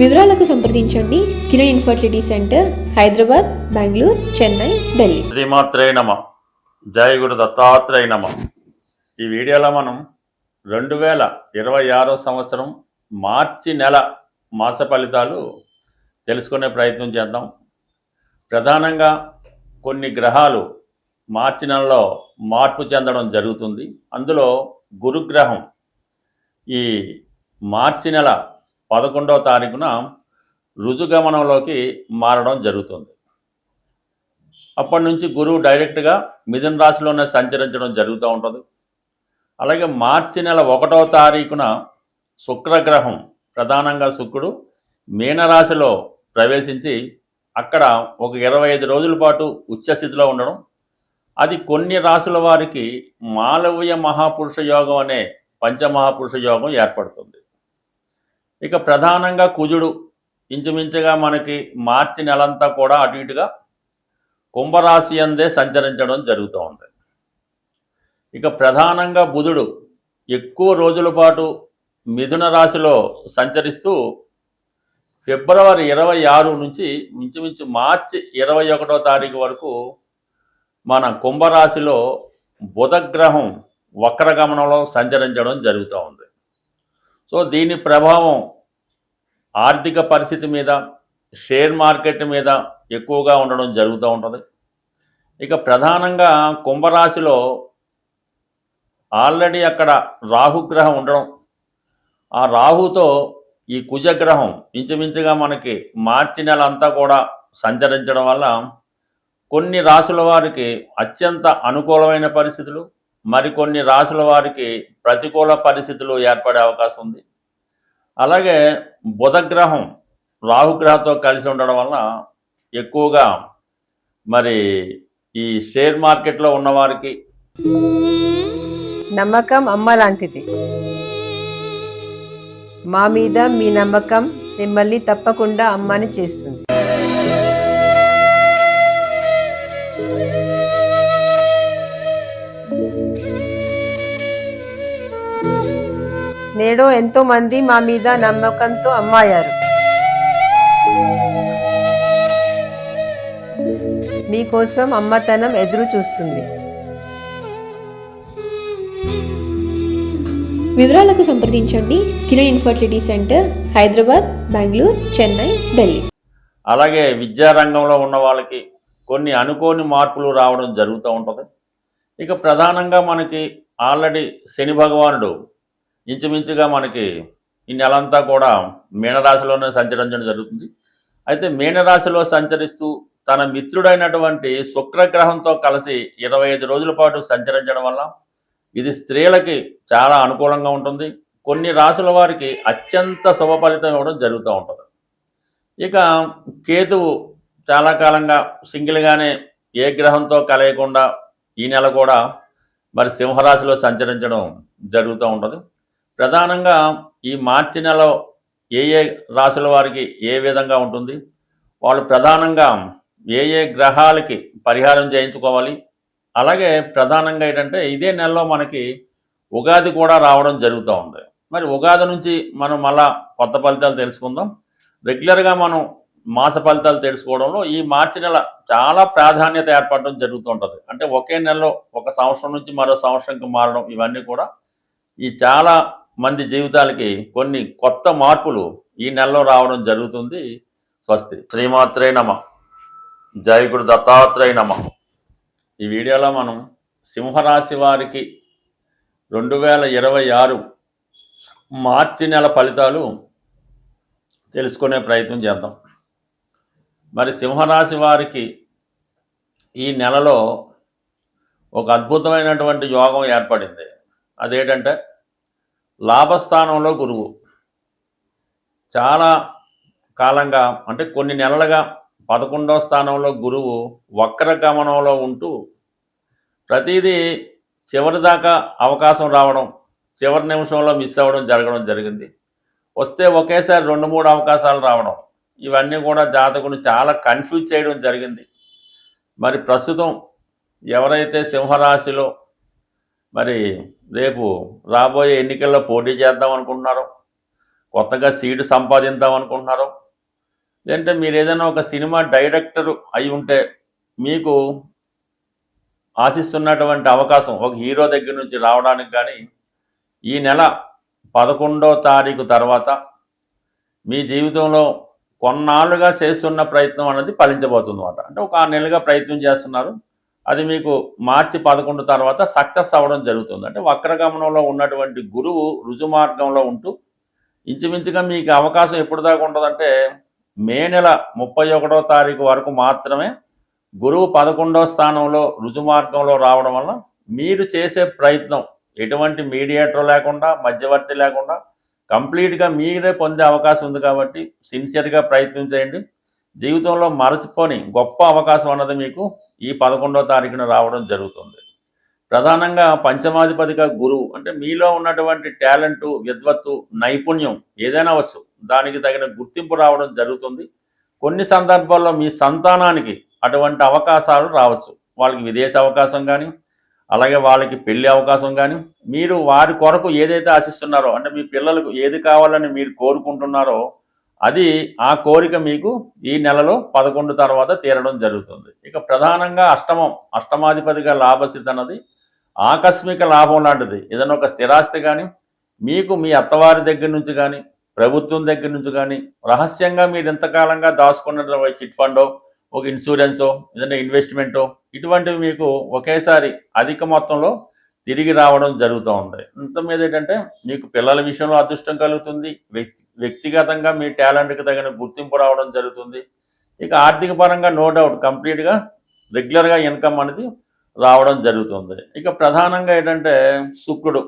వివరాలకు సంప్రదించండి. Kiran infertility centre Hyderabad Bengaluru Chennai Delhi. శ్రీమాత్రే నమ. జయ గురు దత్తాత్రేయ నమ. ఈ వీడియోలో మనం రెండు వేల ఇరవై ఆరో సంవత్సరం మార్చి నెల మాస ఫలితాలు తెలుసుకునే ప్రయత్నం చేద్దాం. ప్రధానంగా కొన్ని గ్రహాలు మార్చి నెలలో మార్పు చెందడం జరుగుతుంది. అందులో గురుగ్రహం ఈ మార్చి నెల పదకొండవ తారీఖున రుజుగమనంలోకి మారడం జరుగుతుంది. అప్పటి నుంచి గురువు డైరెక్ట్గా మిథున రాశిలోనే సంచరించడం జరుగుతూ ఉంటుంది. అలాగే మార్చి నెల ఒకటవ తారీఖున శుక్రగ్రహం ప్రధానంగా శుక్రుడు మీనరాశిలో ప్రవేశించి అక్కడ ఒక ఇరవై ఐదు రోజుల పాటు ఉచ్చస్థితిలో ఉండడం. అది కొన్ని రాశుల వారికి మాలవీయ మహాపురుష యోగం అనే పంచమహాపురుష యోగం ఏర్పడుతుంది. ఇక ప్రధానంగా కుజుడు ఇంచుమించుగా మనకి మార్చి నెలంతా కూడా అటు ఇటుగా కుంభరాశి అందే సంచరించడం జరుగుతూ ఉంది. ఇక ప్రధానంగా బుధుడు ఎక్కువ రోజుల పాటు మిథున రాశిలో సంచరిస్తూ ఫిబ్రవరి ఇరవై ఆరు నుంచి ఇంచుమించు మార్చి ఇరవై ఒకటో తారీఖు వరకు మన కుంభరాశిలో బుధగ్రహం వక్రగమనంలో సంచరించడం జరుగుతూ ఉంది. సో దీని ప్రభావం ఆర్థిక పరిస్థితి మీద షేర్ మార్కెట్ మీద ఎక్కువగా ఉండడం జరుగుతూ ఉంటుంది. ఇక ప్రధానంగా కుంభరాశిలో ఆల్రెడీ అక్కడ రాహుగ్రహం ఉండడం. ఆ రాహుతో ఈ కుజగ్రహం ఇంచుమించుగా మనకి మార్చి నెల అంతా కూడా సంచరించడం వల్ల కొన్ని రాసుల వారికి అత్యంత అనుకూలమైన పరిస్థితులు మరికొన్ని రాసుల వారికి ప్రతికూల పరిస్థితులు ఏర్పడే అవకాశం ఉంది. అలాగే బుధగ్రహం రాహుగ్రహంతో కలిసి ఉండడం వలన ఎక్కువగా మరి ఈ షేర్ మార్కెట్లో ఉన్నవారికి నమ్మకం అమ్మ లాంటిది. మా మీద మీ నమ్మకం మిమ్మల్ని తప్పకుండా అమ్మని చేస్తుంది. నేడు ఎంతో మంది మా మీద నమ్మకంతో అమ్మాయారు. మీకోసం అమ్మతనం ఎదురు చూస్తుంది. వివరాలకు సంప్రదించండి. Kiran infertility centre Hyderabad Bengaluru Chennai Delhi. అలాగే విద్యారంగంలో ఉన్న వాళ్ళకి కొన్ని అనుకోని మార్పులు రావడం జరుగుతూ ఉంటుంది. ఇక ప్రధానంగా మనకి ఆల్రెడీ శని భగవానుడు ఇంచుమించుగా మనకి ఈ నెలంతా కూడా మీనరాశిలోనే సంచరించడం జరుగుతుంది. అయితే మీనరాశిలో సంచరిస్తూ తన మిత్రుడైనటువంటి శుక్రగ్రహంతో కలిసి ఇరవై ఐదు రోజుల పాటు సంచరించడం వల్ల ఇది స్త్రీలకి చాలా అనుకూలంగా ఉంటుంది. కొన్ని రాశుల వారికి అత్యంత శుభ ఫలితం ఇవ్వడం జరుగుతూ ఉంటుంది. ఇక కేతువు చాలా కాలంగా సింగిల్గానే ఏ గ్రహంతో కలయకుండా ఈ నెల కూడా మరి సింహరాశిలో సంచరించడం జరుగుతూ ఉంటుంది. ప్రధానంగా ఈ మార్చి నెల ఏ ఏ రాశుల వారికి ఏ విధంగా ఉంటుంది? వాళ్ళు ప్రధానంగా ఏ ఏ గ్రహాలకి పరిహారం చేయించుకోవాలి? అలాగే ప్రధానంగా ఏంటంటే ఇదే నెలలో మనకి ఉగాది కూడా రావడం జరుగుతూ ఉంది. మరి ఉగాది నుంచి మనం మళ్ళా కొత్త ఫలితాలు తెలుసుకుందాం. రెగ్యులర్గా మనం మాస ఫలితాలు తెలుసుకోవడంలో ఈ మార్చి నెల చాలా ప్రాధాన్యత ఏర్పడడం జరుగుతుంటుంది అంటే ఒకే నెలలో ఒక సంవత్సరం నుంచి మరో సంవత్సరంకి మారడం ఇవన్నీ కూడా ఈ చాలా మంది జీవితాలకి కొన్ని కొత్త మార్పులు ఈ నెలలో రావడం జరుగుతుంది. స్వస్తి. శ్రీమాత్రే నమ. జయకుడు దత్తాత్రేయ నమ. ఈ వీడియోలో మనం సింహరాశి వారికి రెండు వేల ఇరవై ఆరు మార్చి నెల ఫలితాలు తెలుసుకునే ప్రయత్నం చేద్దాం. మరి సింహరాశి వారికి ఈ నెలలో ఒక అద్భుతమైనటువంటి యోగం ఏర్పడింది. అదేంటంటే లాభస్థానంలో గురువు. చాలా కాలంగా అంటే కొన్ని నెలలుగా పదకొండవ స్థానంలో గురువు వక్ర గమనంలో ఉంటూ ప్రతిదీ చివరి దాకా అవకాశం రావడం చివరి నిమిషంలో మిస్ అవ్వడం జరగడం జరిగింది. వస్తే ఒకేసారి రెండు మూడు అవకాశాలు రావడం ఇవన్నీ కూడా జాతకుని చాలా కన్ఫ్యూజ్ చేయడం జరిగింది. మరి ప్రస్తుతం ఎవరైతే సింహరాశిలో మరి రేపు రాబోయే ఎన్నికల్లో పోటీ చేద్దాం అనుకుంటున్నారో. కొత్తగా సీటు సంపాదిద్దాం అనుకుంటున్నారు. లేదంటే మీరు ఏదైనా ఒక సినిమా డైరెక్టర్ అయి ఉంటే మీకు ఆశిస్తున్నటువంటి అవకాశం ఒక హీరో దగ్గర నుంచి రావడానికి కానీ ఈ నెల పదకొండో తారీఖు తర్వాత మీ జీవితంలో కొన్నాళ్ళుగా చేస్తున్న ప్రయత్నం అనేది ఫలించబోతుంది అంటే ఒక ఆరు నెలలుగా ప్రయత్నం చేస్తున్నారు. అది మీకు మార్చి పదకొండు తర్వాత సక్సెస్ అవ్వడం జరుగుతుంది. అంటే వక్రగమనంలో ఉన్నటువంటి గురువు రుజుమార్గంలో ఉంటూ ఇంచుమించుగా మీకు అవకాశం ఎప్పుడు దాకా ఉంటుందంటే మే నెల ముప్పై ఒకటో తారీఖు వరకు మాత్రమే గురువు పదకొండవ స్థానంలో రుజుమార్గంలో రావడం వల్ల మీరు చేసే ప్రయత్నం ఎటువంటి మీడియేటర్ లేకుండా మధ్యవర్తి లేకుండా కంప్లీట్గా మీరే పొందే అవకాశం ఉంది కాబట్టి సిన్సియర్గా ప్రయత్నం చేయండి. జీవితంలో మరచిపోని గొప్ప అవకాశం అన్నది మీకు ఈ పదకొండవ తారీఖున రావడం జరుగుతుంది. ప్రధానంగా పంచమాధిపతిగా గురువు అంటే మీలో ఉన్నటువంటి టాలెంటు విద్వత్తు నైపుణ్యం ఏదైనా వచ్చు దానికి తగిన గుర్తింపు రావడం జరుగుతుంది. కొన్ని సందర్భాల్లో మీ సంతానానికి అటువంటి అవకాశాలు రావచ్చు. వాళ్ళకి విదేశ అవకాశం కానీ అలాగే వాళ్ళకి పెళ్ళి అవకాశం కానీ మీరు వారి కొరకు ఏదైతే ఆశిస్తున్నారో అంటే మీ పిల్లలకు ఏది కావాలని మీరు కోరుకుంటున్నారో అది ఆ కోరిక మీకు ఈ నెలలో పదకొండు తర్వాత తీరడం జరుగుతుంది. ఇక ప్రధానంగా అష్టమం అష్టమాధిపతిగా లాభస్థితి అన్నది ఆకస్మిక లాభం లాంటిది. ఏదైనా ఒక స్థిరాస్తి కానీ మీకు మీ అత్తవారి దగ్గర నుంచి కానీ ప్రభుత్వం దగ్గర నుంచి కానీ రహస్యంగా మీరు ఎంతకాలంగా దాచుకున్న చిట్ ఫండో ఒక ఇన్సూరెన్సో ఏదైనా ఇన్వెస్ట్మెంటో ఇటువంటివి మీకు ఒకేసారి అధిక మొత్తంలో తిరిగి రావడం జరుగుతూ ఉంది. ఇంత మీద ఏంటంటే మీకు పిల్లల విషయంలో అదృష్టం కలుగుతుంది. వ్యక్తి వ్యక్తిగతంగా మీ టాలెంట్కి తగిన గుర్తింపు రావడం జరుగుతుంది. ఇక ఆర్థిక పరంగా నో డౌట్ కంప్లీట్గా రెగ్యులర్గా ఇన్కమ్ అనేది రావడం జరుగుతుంది. ఇక ప్రధానంగా ఏంటంటే శుక్రుడు.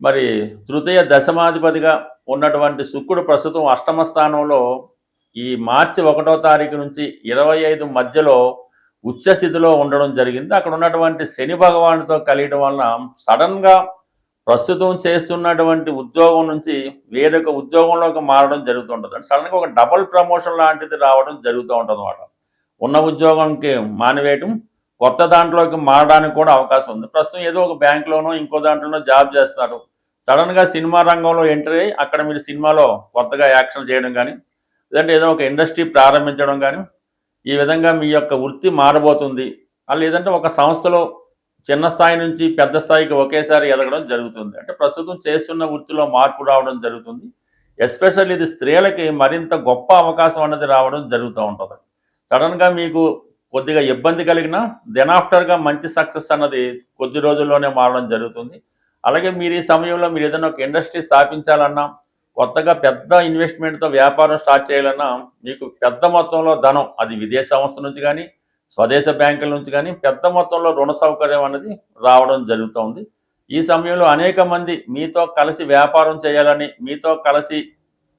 మరి తృతీయ దశమాధిపతిగా ఉన్నటువంటి శుక్రుడు ప్రస్తుతం అష్టమ స్థానంలో ఈ మార్చి ఒకటో తారీఖు నుంచి ఇరవై ఐదు మధ్యలో ఉచ్చస్థితిలో ఉండడం జరిగింది. అక్కడ ఉన్నటువంటి శని భగవానుతో కలియడం వలన సడన్గా ప్రస్తుతం చేస్తున్నటువంటి ఉద్యోగం నుంచి వేరొక ఉద్యోగంలోకి మారడం జరుగుతుంటుంది. అంటే సడన్గా ఒక డబుల్ ప్రమోషన్ లాంటిది రావడం జరుగుతూ ఉంటుంది ఉన్న ఉద్యోగంకి మానివేయటం కొత్త దాంట్లోకి మారడానికి కూడా అవకాశం ఉంది. ప్రస్తుతం ఏదో ఒక బ్యాంక్లోనో ఇంకో దాంట్లోనో జాబ్ చేస్తారు సడన్గా సినిమా రంగంలో ఎంటర్ అయ్యి అక్కడ మీరు సినిమాలో కొత్తగా యాక్షన్ చేయడం కానీ లేదంటే ఏదో ఒక ఇండస్ట్రీ ప్రారంభించడం కానీ ఈ విధంగా మీ యొక్క వృత్తి మారబోతుంది. లేదంటే ఒక సంస్థలో చిన్న స్థాయి నుంచి పెద్ద స్థాయికి ఒకేసారి ఎదగడం జరుగుతుంది. అంటే ప్రస్తుతం చేస్తున్న వృత్తిలో మార్పు రావడం జరుగుతుంది. ఎస్పెషల్లీ ఇది స్త్రీలకి మరింత గొప్ప అవకాశం అన్నది రావడం జరుగుతూ ఉంటుంది. సడన్గా మీకు కొద్దిగా ఇబ్బంది కలిగిన దెన్ ఆఫ్టర్గా మంచి సక్సెస్ అన్నది కొద్ది రోజుల్లోనే మారడం జరుగుతుంది. అలాగే మీరు ఈ సమయంలో మీరు ఏదైనా ఒక ఇండస్ట్రీ స్థాపించాలన్నా కొత్తగా పెద్ద ఇన్వెస్ట్మెంట్తో వ్యాపారం స్టార్ట్ చేయాలన్నా మీకు పెద్ద మొత్తంలో ధనం అది విదేశ సంస్థ నుంచి కానీ స్వదేశ బ్యాంకుల నుంచి కానీ పెద్ద మొత్తంలో రుణ సౌకర్యం అనేది రావడం జరుగుతుంది. ఈ సమయంలో అనేక మంది మీతో కలిసి వ్యాపారం చేయాలని మీతో కలిసి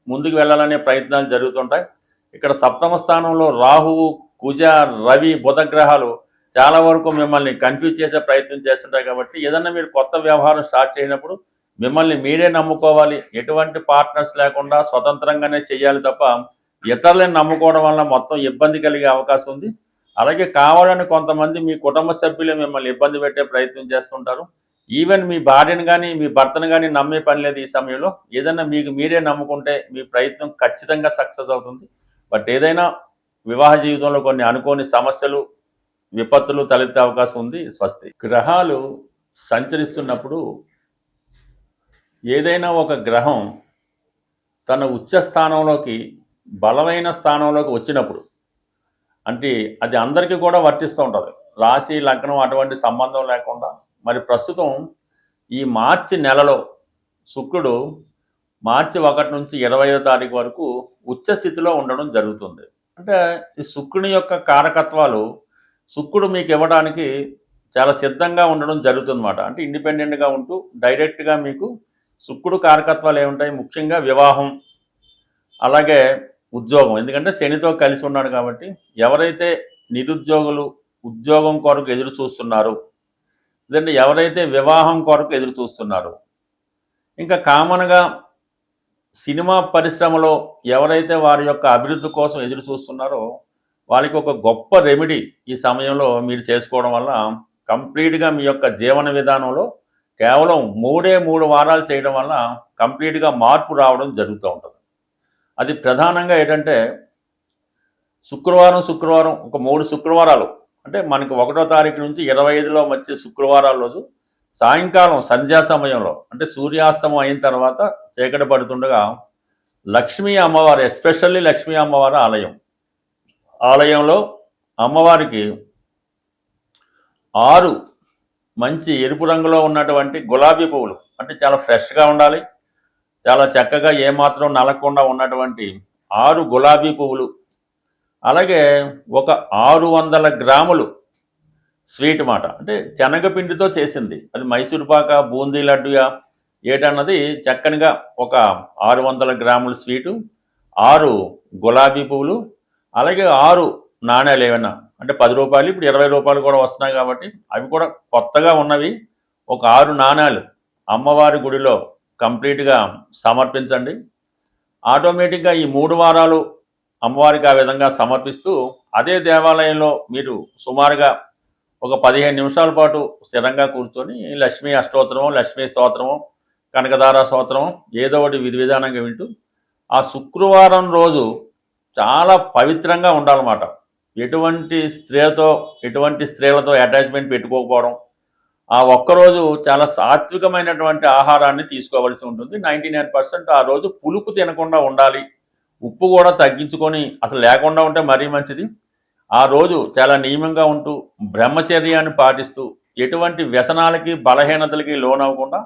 ముందుకు వెళ్ళాలనే ప్రయత్నాలు జరుగుతుంటాయి. ఇక్కడ సప్తమ స్థానంలో రాహువు కుజ రవి బుధ గ్రహాలు చాలా వరకు మిమ్మల్ని కన్ఫ్యూజ్ చేసే ప్రయత్నం చేస్తుంటాయి కాబట్టి ఏదన్నా మీరు కొత్త వ్యవహారం స్టార్ట్ చేయనప్పుడు మిమ్మల్ని మీరే నమ్ముకోవాలి. ఎటువంటి పార్ట్నర్స్ లేకుండా స్వతంత్రంగానే చేయాలి తప్ప ఇతరులను నమ్ముకోవడం వల్ల మొత్తం ఇబ్బంది కలిగే అవకాశం ఉంది. అలాగే కావాలని కొంతమంది మీ కుటుంబ సభ్యులే మిమ్మల్ని ఇబ్బంది పెట్టే ప్రయత్నం చేస్తుంటారు. ఈవెన్ మీ భార్యను కానీ మీ భర్తను కానీ నమ్మే పని లేదు ఈ సమయంలో. ఏదైనా మీకు మీరే నమ్ముకుంటే మీ ప్రయత్నం ఖచ్చితంగా సక్సెస్ అవుతుంది. బట్ ఏదైనా వివాహ జీవితంలో కొన్ని అనుకోని సమస్యలు విపత్తులు తలెత్తే అవకాశం ఉంది. స్వస్తి. గ్రహాలు సంచరిస్తున్నప్పుడు ఏదైనా ఒక గ్రహం తన ఉచ్చ స్థానంలోకి బలమైన స్థానంలోకి వచ్చినప్పుడు అంటే అది అందరికీ కూడా వర్తిస్తూ ఉంటుంది. రాశి లగ్నం అటువంటి సంబంధం లేకుండా మరి ప్రస్తుతం ఈ మార్చి నెలలో శుక్రుడు మార్చి ఒకటి నుంచి ఇరవై తారీఖు వరకు ఉచ్చ స్థితిలో ఉండడం జరుగుతుంది. అంటే ఈ శుక్రుని యొక్క కారకత్వాలు శుక్రుడు మీకు ఇవ్వడానికి చాలా సిద్ధంగా ఉండడం జరుగుతుందన్నమాట. అంటే ఇండిపెండెంట్గా ఉంటూ డైరెక్ట్గా మీకు శుక్రుడు కారకత్వాలు ఏముంటాయి? ముఖ్యంగా వివాహం అలాగే ఉద్యోగం. ఎందుకంటే శనితో కలిసి ఉన్నాడు కాబట్టి ఎవరైతే నిరుద్యోగులు ఉద్యోగం కొరకు ఎదురు చూస్తున్నారు లేదంటే ఎవరైతే వివాహం కొరకు ఎదురు చూస్తున్నారు ఇంకా కామన్గా సినిమా పరిశ్రమలో ఎవరైతే వారి యొక్క అభివృద్ధి కోసం ఎదురు చూస్తున్నారో వాళ్ళకి ఒక గొప్ప రెమెడీ ఈ సమయంలో మీరు చేసుకోవడం వల్ల కంప్లీట్గా మీ యొక్క జీవన విధానంలో కేవలం మూడే మూడు వారాలు చేయడం వల్ల కంప్లీట్గా మార్పు రావడం జరుగుతూ ఉంటుంది. అది ప్రధానంగా ఏంటంటే శుక్రవారం శుక్రవారం ఒక మూడు శుక్రవారాలు అంటే మనకి ఒకటో తారీఖు నుంచి ఇరవై ఐదులో వచ్చే శుక్రవారాల రోజు సాయంకాలం సంధ్యా సమయంలో అంటే సూర్యాస్తమం అయిన తర్వాత చీకటి పడుతుండగా లక్ష్మీ అమ్మవారు ఎస్పెషల్లీ లక్ష్మీ అమ్మవారి ఆలయం. ఆలయంలో అమ్మవారికి ఆరు మంచి ఎరుపు రంగులో ఉన్నటువంటి గులాబీ పువ్వులు. అంటే చాలా ఫ్రెష్గా ఉండాలి. చాలా చక్కగా ఏమాత్రం నలకుండా ఉన్నటువంటి ఆరు గులాబీ పువ్వులు. అలాగే ఒక ఆరు వందల గ్రాములు స్వీట్ మాట. అంటే శనగపిండితో చేసింది. అది మైసూర్ పాక బూందీ లడ్డుయా ఏటన్నది చక్కనిగా ఒక ఆరు వందల గ్రాముల స్వీటు ఆరు గులాబీ పువ్వులు అలాగే ఆరు నాణ్యాలు ఏమైనా అంటే పది రూపాయలు ఇప్పుడు ఇరవై రూపాయలు కూడా వస్తున్నాయి కాబట్టి అవి కూడా కొత్తగా ఉన్నవి. ఒక ఆరు నాణాలు అమ్మవారి గుడిలో కంప్లీట్గా సమర్పించండి. ఆటోమేటిక్గా ఈ మూడు వారాలు అమ్మవారికి ఆ విధంగా సమర్పిస్తూ అదే దేవాలయంలో మీరు సుమారుగా ఒక పదిహేను నిమిషాల పాటు స్థిరంగా కూర్చొని లక్ష్మీ అష్టోత్తరము లక్ష్మీ స్తోత్రము కనకదార స్తోత్రము ఏదో ఒకటి విధి విధానంగా వింటూ ఆ శుక్రవారం రోజు చాలా పవిత్రంగా ఉండాలన్నమాట. ఎటువంటి స్త్రీలతో ఎటువంటి స్త్రీలతో అటాచ్మెంట్ పెట్టుకోకపోవడం ఆ ఒక్కరోజు చాలా సాత్వికమైనటువంటి ఆహారాన్ని తీసుకోవాల్సి ఉంటుంది. నైంటీ ఆ రోజు పులుపు తినకుండా ఉండాలి. ఉప్పు కూడా తగ్గించుకొని అసలు లేకుండా ఉంటే మరీ మంచిది. ఆ రోజు చాలా నియమంగా ఉంటూ బ్రహ్మచర్యాన్ని పాటిస్తూ ఎటువంటి వ్యసనాలకి బలహీనతలకి లోనవ్వకుండా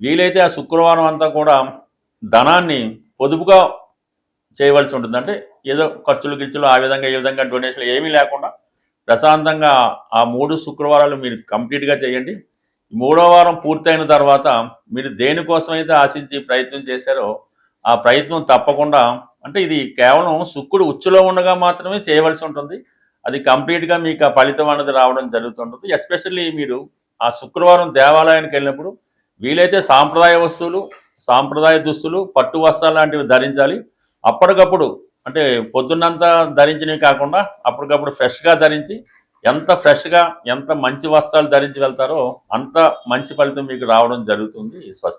వీలైతే ఆ శుక్రవారం అంతా కూడా ధనాన్ని పొదుపుగా చేయవలసి ఉంటుంది అంటే ఏదో ఖర్చులు గిచ్చులు ఆ విధంగా ఈ విధంగా డొనేషన్లు ఏమీ లేకుండా ప్రశాంతంగా ఆ మూడు శుక్రవారాలు మీరు కంప్లీట్గా చేయండి. మూడో వారం పూర్తయిన తర్వాత మీరు దేనికోసమైతే ఆశించి ప్రయత్నం చేశారో ఆ ప్రయత్నం తప్పకుండా అంటే ఇది కేవలం శుక్రుడు ఉచ్చులో ఉండగా మాత్రమే చేయవలసి ఉంటుంది. అది కంప్లీట్గా మీకు ఆ ఫలితం అనేది రావడం జరుగుతుంటుంది. ఎస్పెషల్లీ మీరు ఆ శుక్రవారం దేవాలయానికి వెళ్ళినప్పుడు వీలైతే సాంప్రదాయ వస్తువులు సాంప్రదాయ దుస్తులు పట్టు వస్త్రాలు లాంటివి ధరించాలి. అప్పటికప్పుడు అంటే పొద్దున్నంతా ధరించినవి కాకుండా అప్పటికప్పుడు ఫ్రెష్గా ధరించి ఎంత ఫ్రెష్గా ఎంత మంచి వస్త్రాలు ధరించి వెళ్తారో అంత మంచి ఫలితం మీకు రావడం జరుగుతుంది. స్వస్తి